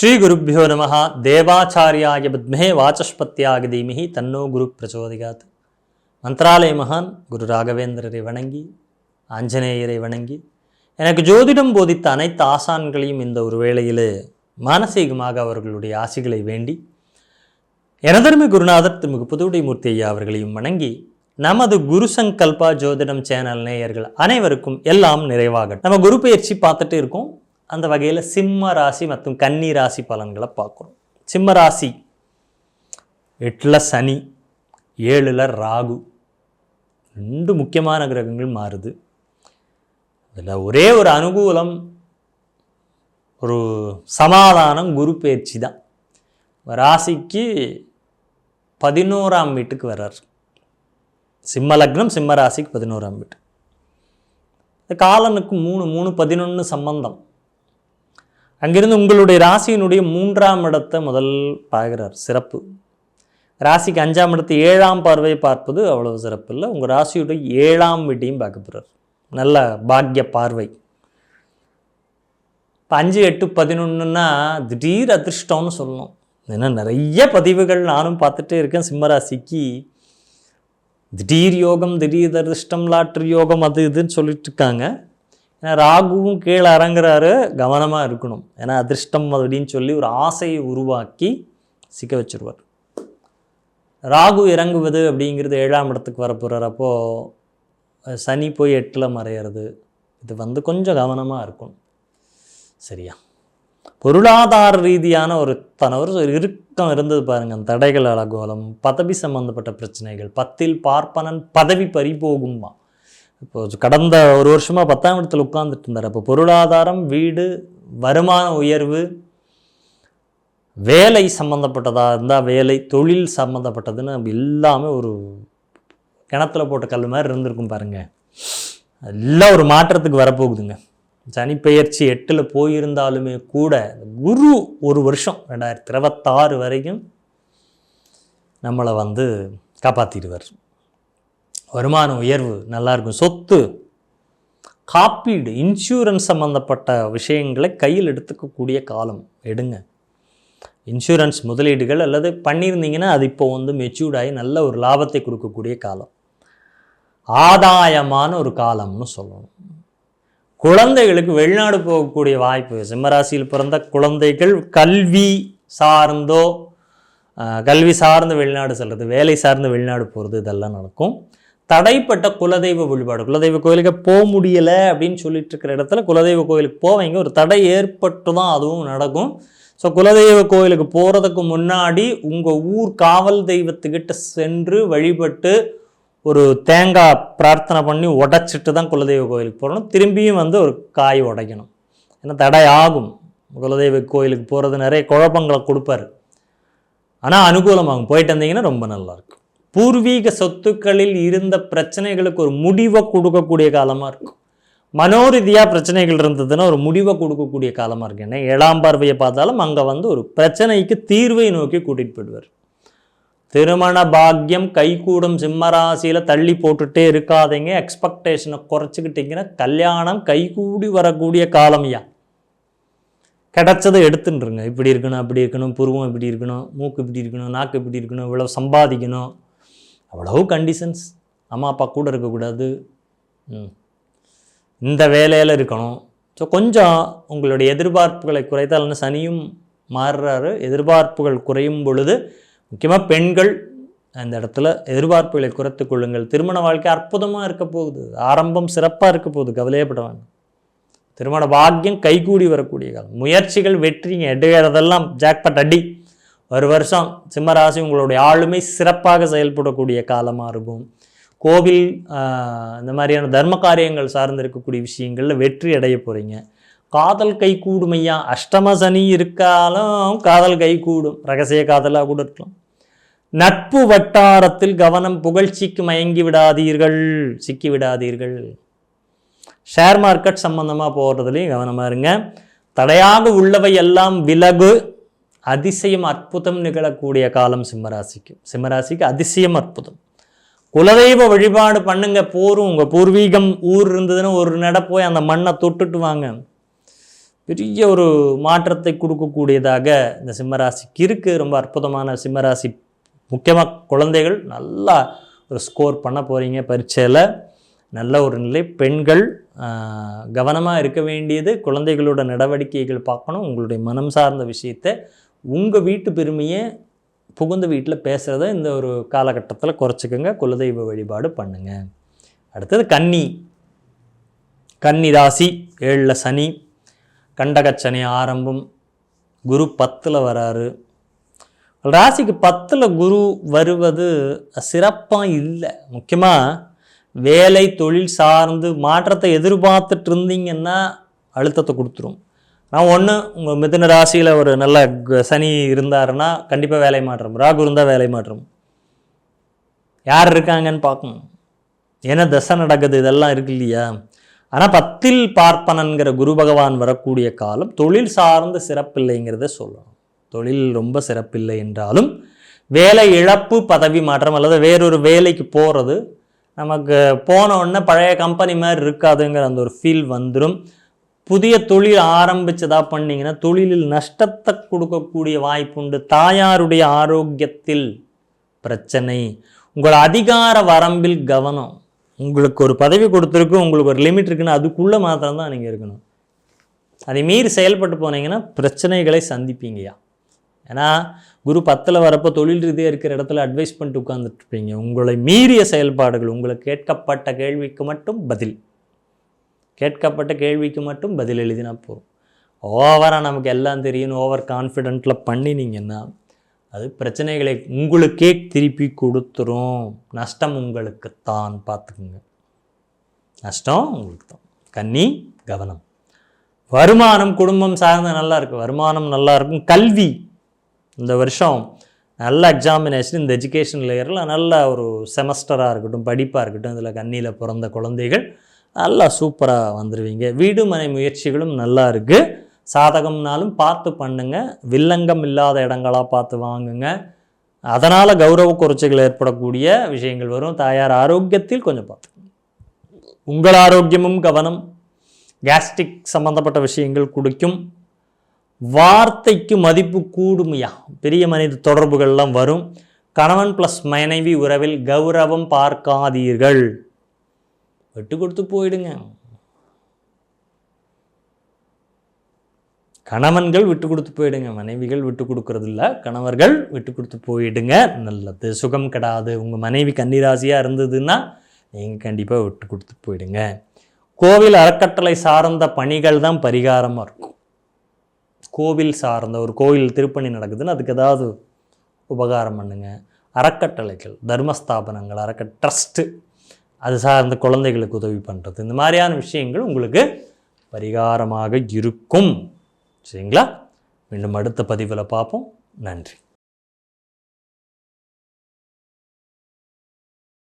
ஸ்ரீ குருப்பியோ நம தேவாச்சாரியாய பத்மே வாச்சஸ்பத்தியாக தீமிகி தன்னோ குரு பிரச்சோதிகாத் மந்த்ராலய மகான் குரு ராகவேந்திரரை வணங்கி ஆஞ்சநேயரை வணங்கி எனக்கு ஜோதிடம் போதித்த அனைத்து ஆசான்களையும் இந்த ஒரு வேளையில் மானசீகமாக அவர்களுடைய ஆசிகளை வேண்டி எனதருமை குருநாதர் திருமிகு புதுவுடைமூர்த்தி ஐயா அவர்களையும் வணங்கி நமது குரு சங்கல்பா ஜோதிடம் சேனல் நேயர்கள் அனைவருக்கும் எல்லாம் நிறைவாக நம்ம குரு பயிற்சி பார்த்துட்டு இருக்கோம். அந்த வகையில் சிம்ம ராசி மற்றும் கன்னி ராசி பலன்களை பார்க்குறோம். சிம்ம ராசி எட்டில் சனி ஏழில் ராகு. ரெண்டு முக்கியமான கிரகங்கள் மாறுது. அதில் ஒரே ஒரு அனுகூலம் ஒரு சமாதானம் குரு பயிற்சி தான். ராசிக்கு பதினோராம் வீட்டுக்கு வர்றார். சிம்ம லக்னம் சிம்ம ராசிக்கு பதினோராம் வீட்டு இந்த காலனுக்கு மூணு மூணு பதினொன்று சம்பந்தம். அங்கிருந்து உங்களுடைய ராசியினுடைய மூன்றாம் இடத்தை முதல் பார்க்குறார். சிறப்பு. ராசிக்கு அஞ்சாம் இடத்தை ஏழாம் பார்வை பார்ப்பது அவ்வளவு சிறப்பு இல்லை. உங்கள் ராசியுடைய ஏழாம் வீட்டையும் பார்க்க போகிறார் நல்ல பாக்கிய பார்வை. இப்போ அஞ்சு எட்டு பதினொன்றுன்னா திடீர் அதிர்ஷ்டம்னு சொல்லணும். ஏன்னா நிறைய பதிவுகள் நானும் பார்த்துட்டே இருக்கேன் சிம்மராசிக்கு திடீர் யோகம் திடீர் அதிர்ஷ்டம் லாட்ரி யோகம் அது இதுன்னு சொல்லிட்டு இருக்காங்க. ஏன்னா ராகுவும் கீழே இறங்குறாரு கவனமாக இருக்கணும். ஏன்னா அதிர்ஷ்டம் அப்படின்னு சொல்லி ஒரு ஆசையை உருவாக்கி சிக்க வச்சுருவார். ராகு இறங்குவது அப்படிங்கிறது ஏழாம் இடத்துக்கு வரப்போகிறார் அப்போது சனி போய் எட்டில் மறையிறது. இது வந்து கொஞ்சம் கவனமாக இருக்கும் சரியா? பொருளாதார ரீதியான ஒரு தன ஒரு இறுக்கம் இருந்தது பாருங்கள் அந்த தடைகள் அலகோலம் பதவி சம்பந்தப்பட்ட பிரச்சனைகள் பத்தில் பார்ப்பனன் பதவி பறிபோகுமா இப்போ கடந்த ஒரு வருஷமாக பத்தாம் இடத்துல உட்கார்ந்துட்டு இருந்தார். அப்போ பொருளாதாரம் வீடு வருமான உயர்வு வேலை சம்மந்தப்பட்டதாக இருந்தால் வேலை தொழில் சம்மந்தப்பட்டதுன்னு எல்லாமே ஒரு கிணத்துல போட்ட கல் மாதிரி இருந்திருக்கும் பாருங்கள் எல்லாம் ஒரு மாற்றத்துக்கு வரப்போகுதுங்க. சனிப்பெயர்ச்சி எட்டில் போயிருந்தாலுமே கூட குரு ஒரு வருஷம் ரெண்டாயிரத்தி இருபத்தாறு வரைக்கும் நம்மளை வந்து காப்பாற்றிடுவார் வருமான உயர்வு நல்லாயிருக்கும். சொத்து காப்பீடு இன்சூரன்ஸ் சம்மந்தப்பட்ட விஷயங்களை கையில் எடுத்துக்கக்கூடிய காலம். எடுங்க. இன்சூரன்ஸ் முதலீடுகள் அல்லது பண்ணியிருந்தீங்கன்னா அது இப்போ வந்து மெச்சூர்ட் ஆகி நல்ல ஒரு லாபத்தை கொடுக்கக்கூடிய காலம். ஆதாயமான ஒரு காலம்னு சொல்லணும். குழந்தைகளுக்கு வெளிநாடு போகக்கூடிய வாய்ப்பு. சிம்மராசியில் பிறந்த குழந்தைகள் கல்வி சார்ந்தோ கல்வி சார்ந்த வெளிநாடு செல்கிறது வேலை சார்ந்த வெளிநாடு போகிறது இதெல்லாம் நடக்கும். தடைப்பட்ட குலதெய்வ வழிபாடு. குலதெய்வ கோயிலுக்கு போக முடியலை அப்படின்னு சொல்லிட்டு இருக்கிற இடத்துல குலதெய்வ கோயிலுக்கு போவீங்க ஒரு தடை ஏற்பட்டு தான் அதுவும் நடக்கும். ஸோ குலதெய்வ கோயிலுக்கு போகிறதுக்கு முன்னாடி உங்கள் ஊர் காவல் தெய்வத்துக்கிட்ட சென்று வழிபட்டு ஒரு தேங்காய் பிரார்த்தனை பண்ணி உடைச்சிட்டு தான் குலதெய்வ கோயிலுக்கு போகணும் திரும்பியும் வந்து ஒரு காய் உடைக்கணும். ஏன்னா தடை ஆகும். குலதெய்வ கோயிலுக்கு போகிறது நிறைய குழப்பங்களை கொடுப்பாரு. ஆனால் அனுகூலமாகும். போயிட்டு வந்தீங்கன்னா ரொம்ப நல்லாயிருக்கும் பூர்வீக சொத்துக்களில் இருந்த பிரச்சனைகளுக்கு ஒரு முடிவை கொடுக்கக்கூடிய காலமாக இருக்கும். மனோரீதியாக பிரச்சனைகள் இருந்ததுன்னா ஒரு முடிவை கொடுக்கக்கூடிய காலமாக இருக்கு ஏன்னா ஏழாம் பார்வையை பார்த்தாலும் அங்கே வந்து ஒரு பிரச்சனைக்கு தீர்வை நோக்கி கூட்டிகிட்டு போயிடுவார். திருமண பாக்கியம் கைகூடும் சிம்மராசியில் தள்ளி போட்டுட்டே இருக்காதீங்க. எக்ஸ்பெக்டேஷனை குறைச்சிக்கிட்டிங்கன்னா கல்யாணம் கைகூடி வரக்கூடிய காலம்யா. கிடைச்சதை எடுத்துட்டுருங்க இப்படி இருக்கணும் அப்படி இருக்கணும் புருவம் இப்படி இருக்கணும் மூக்கு இப்படி இருக்கணும் நாக்கு இப்படி இருக்கணும் இவ்வளோ சம்பாதிக்கணும். அவ்வளவு கண்டிஷன்ஸ் அம்மா அப்பா கூட இருக்கக்கூடாது. ம். இந்த வேலையில் இருக்கணும். ஸோ கொஞ்சம் உங்களுடைய எதிர்பார்ப்புகளை குறைத்தால்னு சனியும் மாறுறாரு. எதிர்பார்ப்புகள் குறையும் பொழுது முக்கியமாக பெண்கள் அந்த இடத்துல எதிர்பார்ப்புகளை குறைத்து கொள்ளுங்கள். திருமண வாழ்க்கை அற்புதமாக இருக்க போகுது. ஆரம்பம் சிறப்பாக இருக்க போகுது. கவலையப்பட வேண்டாம். திருமண பாக்கியம் கைகூடி வரக்கூடிய காலம். முயற்சிகள் வெற்றிங்க எடுகிறதெல்லாம் ஜாக்பட் அடி. ஒரு வருஷம் சிம்மராசி உங்களுடைய ஆளுமை சிறப்பாக செயல்படக்கூடிய காலமாக இருக்கும். கோவில் இந்த மாதிரியான தர்ம காரியங்கள் சார்ந்து இருக்கக்கூடிய விஷயங்களில் வெற்றி அடைய போகிறீங்க காதல் கை கூடுமையா அஷ்டம சனி இருக்காலும் காதல் கை கூடும். ரகசிய காதலாக கூட இருக்கலாம். நட்பு வட்டாரத்தில் கவனம் புகழ்ச்சிக்கு மயங்கி விடாதீர்கள். சிக்கி விடாதீர்கள். ஷேர் மார்க்கெட் சம்பந்தமாக போகிறதுலையும் கவனமாக இருங்க. தடையாக உள்ளவை எல்லாம் விலகு. அதிசயம் அற்புதம் நிகழக்கூடிய காலம் சிம்மராசிக்கு. சிம்மராசிக்கு அதிசயம் அற்புதம். குலதெய்வ வழிபாடு பண்ணுங்க போரும். உங்கள் பூர்வீகம் ஊர் இருந்ததுன்னா ஒரு நட போய் அந்த மண்ணை தொட்டுட்டு வாங்க. பெரிய ஒரு மாற்றத்தை கொடுக்கக்கூடியதாக இந்த சிம்மராசிக்கு இருக்குது ரொம்ப அற்புதமான சிம்மராசி முக்கியமாக குழந்தைகள் நல்லா ஒரு ஸ்கோர் பண்ண போகிறீங்க பரீட்சையில். நல்ல ஒரு நிலை. பெண்கள் கவனமாக இருக்க வேண்டியது குழந்தைகளோட நடவடிக்கைகள் பார்க்கணும். உங்களுடைய மனம் சார்ந்த விஷயத்தை உங்கள் வீட்டு பெருமையை புகுந்த வீட்டில் பேசுகிறத இந்த ஒரு காலகட்டத்தில் குறைச்சிக்கோங்க. குலதெய்வ வழிபாடு பண்ணுங்க. அடுத்தது கன்னி. கன்னி ராசி ஏழில் சனி. கண்டகச்சனி ஆரம்பம். குரு பத்தில் வராரு. ராசிக்கு பத்தில் குரு வருவது சிறப்பாக இல்லை. முக்கியமாக வேலை தொழில் சார்ந்து மாற்றத்தை எதிர்பார்த்துட்டு இருந்தீங்கன்னா அழுத்தத்தை கொடுத்துரும். நான் ஒன்று உங்கள் மிதுன ராசியில் ஒரு நல்ல க- சனி இருந்தாருன்னா கண்டிப்பாக வேலை மாற்றம். ராகு இருந்தால் வேலை மாற்றம். யார் இருக்காங்கன்னு பார்க்கணும். ஏன்னா தசை நடக்குது இதெல்லாம் இருக்கு இல்லையா? ஆனால் பத்தில் பார்ப்பனன்கிற குரு பகவான் வரக்கூடிய காலம் தொழில் சார்ந்த சிறப்பில்லைங்கிறத சொல்லணும். தொழில் ரொம்ப சிறப்பில்லை என்றாலும் வேலை இழப்பு பதவி மாற்றம் அல்லது வேறொரு வேலைக்கு போகிறது நமக்கு போன உடனே பழைய கம்பெனி மாதிரி இருக்காதுங்கிற அந்த ஒரு ஃபீல் வந்துடும் புதிய தொழில் ஆரம்பிச்சதா பண்ணீங்கன்னா தொழிலில் நஷ்டத்தை கொடுக்கக்கூடிய வாய்ப்புண்டு தாயாருடைய ஆரோக்கியத்தில் பிரச்சனை. உங்கள் அதிகார வரம்பில் கவனம். உங்களுக்கு ஒரு பதவி கொடுத்துருக்கு உங்களுக்கு ஒரு லிமிட் இருக்குன்னு அதுக்குள்ளே மாத்திரம்தான் நீங்கள் இருக்கணும். அதை மீறி செயல்பட்டு போனீங்கன்னா பிரச்சனைகளை சந்திப்பீங்கயா ஏன்னா குரு பத்தில் வரப்போ தொழில் ரீதியாக இருக்கிற இடத்துல அட்வைஸ் பண்ணிட்டு உட்காந்துட்ருப்பீங்க உங்களை மீறிய செயல்பாடுகள் உங்களுக்கு கேட்கப்பட்ட கேள்விக்கு மட்டும் பதில். கேட்கப்பட்ட கேள்விக்கு மட்டும் பதில் எழுதினா போதும். ஓவராக நமக்கு எல்லாம் தெரியும் ஓவர் கான்ஃபிடென்ட்டில் பண்ணினீங்கன்னா அது பிரச்சனைகளை உங்களுக்கே திருப்பி கொடுத்துரும். நஷ்டம் உங்களுக்குத்தான் பார்த்துக்குங்க. நஷ்டம் உங்களுக்கு தான் கன்னி கவனம். வருமானம் குடும்பம் சார்ந்து நல்லா இருக்கு. வருமானம் நல்லா இருக்கும். கல்வி இந்த வருஷம் நல்ல எக்ஸாமினேஷன் இந்த எஜுகேஷன் லேயரில் நல்ல ஒரு செமஸ்டராக இருக்கட்டும் படிப்பாக இருக்கட்டும் இதில் கண்ணியில் பிறந்த குழந்தைகள் நல்லா சூப்பராக வந்துடுவீங்க வீடு மனை முயற்சிகளும் நல்லா இருக்குது சாதகம்னாலும் பார்த்து பண்ணுங்கள் வில்லங்கம் இல்லாத இடங்களாக பார்த்து வாங்குங்க. அதனால் கௌரவ குறைச்சிகள் ஏற்படக்கூடிய விஷயங்கள் வரும். தாயார் ஆரோக்கியத்தில் கொஞ்சம் பார்த்து. உங்கள் ஆரோக்கியமும் கவனம். கேஸ்ட்ரிக் சம்பந்தப்பட்ட விஷயங்கள் குடிக்கும். வார்த்தைக்கு மதிப்பு கூடுமையா? பெரிய மனித தொடர்புகள்லாம் வரும். கணவன் ப்ளஸ் மனைவி உறவில் கௌரவம் பார்க்காதீர்கள். விட்டு கொடுத்து போயிடுங்க. கணவன்கள் விட்டு கொடுத்து போயிடுங்க. மனைவிகள் விட்டு கொடுக்கறது இல்லை கணவர்கள் விட்டு கொடுத்து போயிடுங்க. நல்லது. சுகம் கெடாது. உங்கள் மனைவி கன்னிராசியாக இருந்ததுன்னா நீங்கள் கண்டிப்பாக விட்டு கொடுத்து போயிடுங்க. கோவில் அறக்கட்டளை சார்ந்த பணிகள் தான் பரிகாரமாக இருக்கும். கோவில் சார்ந்த ஒரு கோவில் திருப்பணி நடக்குதுன்னு அதுக்கு ஏதாவது உபகாரம் பண்ணுங்க. அறக்கட்டளைகள் தர்மஸ்தாபனங்கள் அறக்க ட்ரஸ்ட்டு அது சார்ந்த குழந்தைகளுக்கு உதவி பண்ணுறது இந்த மாதிரியான விஷயங்கள் உங்களுக்கு பரிகாரமாக இருக்கும். சரிங்களா? மீண்டும் அடுத்த பதிவில் பார்ப்போம். நன்றி.